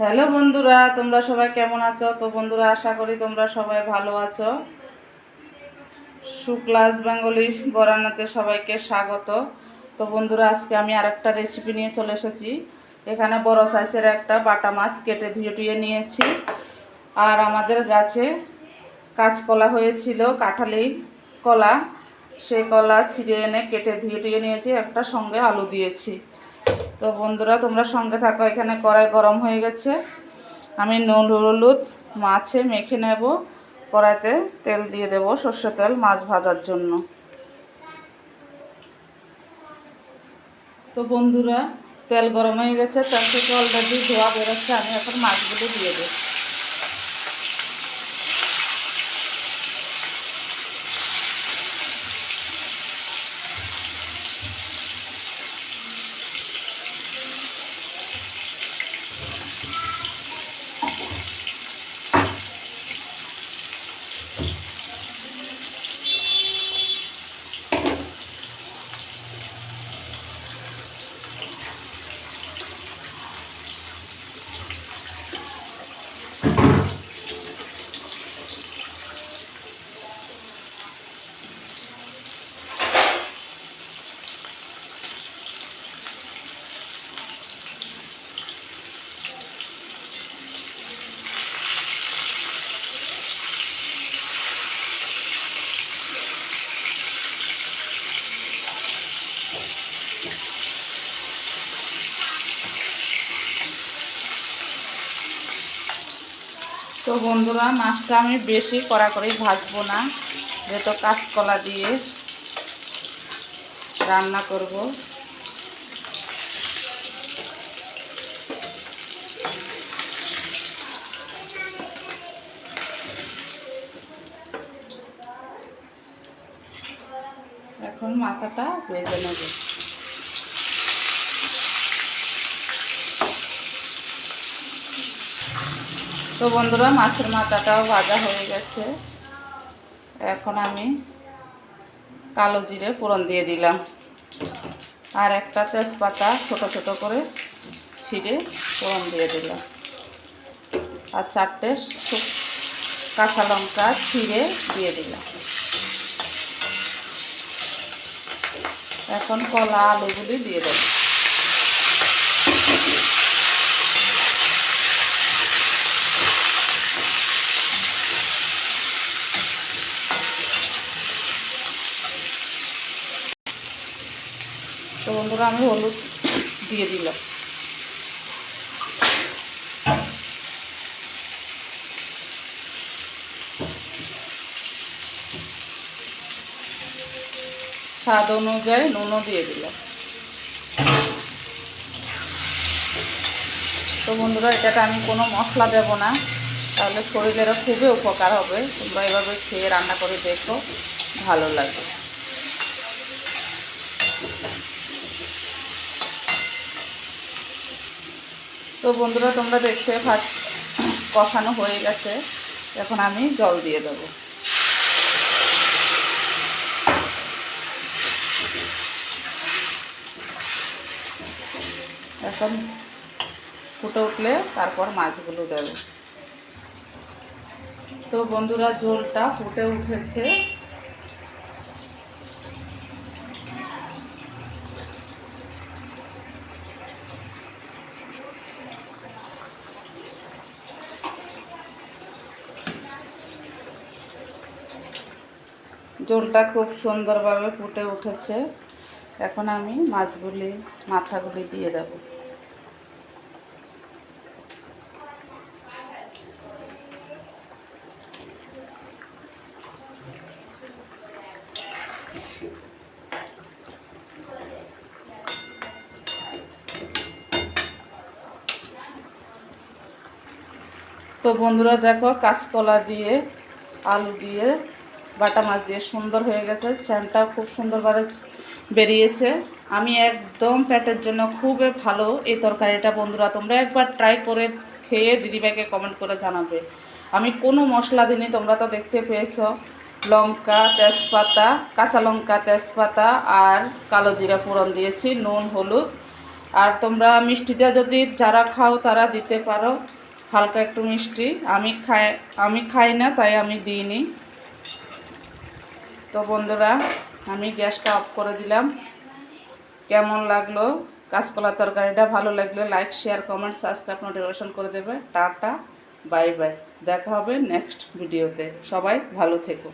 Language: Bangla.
হ্যালো বন্ধুরা, তোমরা সবাই কেমন আছো? তো বন্ধুরা, আশা করি তোমরা সবাই ভালো আছো। সুক্লাস বেঙ্গলি বরানাতে সবাইকে স্বাগত। তো বন্ধুরা, আজকে আমি আরেকটা রেসিপি নিয়ে চলে এসেছি। এখানে বড় সাইজের একটা বাটা মাছ কেটে ধুয়ে টুয়ে নিয়েছি। আর আমাদের গাছে কাঁচকলা হয়েছিল, কাঁঠালি কলা। সেই কলা ছিঁড়ে এনে কেটে ধুয়ে টুয়ে নিয়েছি। একটা সঙ্গে আলু দিয়েছি। তো বন্ধুরা, তোমরা সঙ্গে থাকো, এখানে কড়াই গরম হয়ে গেছে। আমি নুন, হলুদ, মাছে মেখে নেব। কড়াইতে তেল দিয়ে দেব সর্ষে তেল মাছ ভাজার জন্য। তো বন্ধুরা, তেল গরম হয়ে গেছে তার থেকে অলরেডি ধোয়া বেরোচ্ছে, আমি এখন মাছগুলো দিয়ে দেব। তো বন্ধুরা, মাছটা আমি বেশি কড়া করে ভাজবো না, যেহেতু কাঁচকলা দিয়ে রান্না করব। এখন মাথাটা ভেজে নেব। তো বন্ধুরা, মাছের মাথাটাও ভাজা হয়ে গেছে। এখন আমি কালো জিরে ফোড়ন দিয়ে দিলাম। আর একটা তেজপাতা ছোট ছোট করে ছিঁড়ে ফোড়ন দিয়ে দিলাম। আর চারটে কাঁচা লঙ্কা ছিঁড়ে দিয়ে দিলাম। এখন কলা আলুগুলি দিয়ে দেব। তো বন্ধুরা, আমি হলুদ দিয়ে দিলাম। স্বাদ অনুযায়ী নুনও দিয়ে দিলাম। তো বন্ধুরা, এটাতে আমি কোনো মশলা দেব না। তাহলে শরীরেরও খুবই উপকার হবে। তোমরা এভাবে খেয়ে রান্না করে দেখো, ভালো লাগবে তো বন্ধুরা, তোমরা দেখতে ভাত কষানো হয়ে গেছে। এখন আমি জল দিয়ে দেবো। এখন ফুটে উঠলে তারপর মাছগুলো দেবো। তো বন্ধুরা, ঝোলটা ফুটে উঠেছে। ঝোলটা খুব সুন্দরভাবে ফুটে উঠেছে। এখন আমি মাছগুলি, মাথাগুলি দিয়ে দেব। তো বন্ধুরা দেখো, কাঁচকলা দিয়ে, আলু দিয়ে বাটা মাছ দিয়ে সুন্দর হয়ে গেছে, চ্যানটা খুব সুন্দরভাবে বেরিয়েছে। আমি একদম পেটের জন্য খুবই ভালো এই তরকারিটা। বন্ধুরা, তোমরা একবার ট্রাই করে খেয়ে দিদিভাইকে কমেন্ট করে জানাবে। আমি কোনো মশলা দিইনি, তোমরা তো দেখতে পেয়েছ। লঙ্কা, তেজপাতা, কাঁচা লঙ্কা, তেজপাতা আর কালো জিরা ফোড়ন দিয়েছি, নুন, হলুদ। আর তোমরা মিষ্টিটা যদি যারা খাও তারা দিতে পারো, হালকা একটু মিষ্টি। আমি খাই আমি খাই না, তাই আমি দিইনি। তো বন্ধুরা, আমি গ্যাসটা অফ করে দিলাম। কেমন লাগল? কাঁচকলা তরকারিটা ভালো লাগলে like, share, comment, subscribe, notification করে দেবে। Tata, bye bye. দেখা হবে নেক্সট ভিডিওতে। সবাই ভালো থেকো।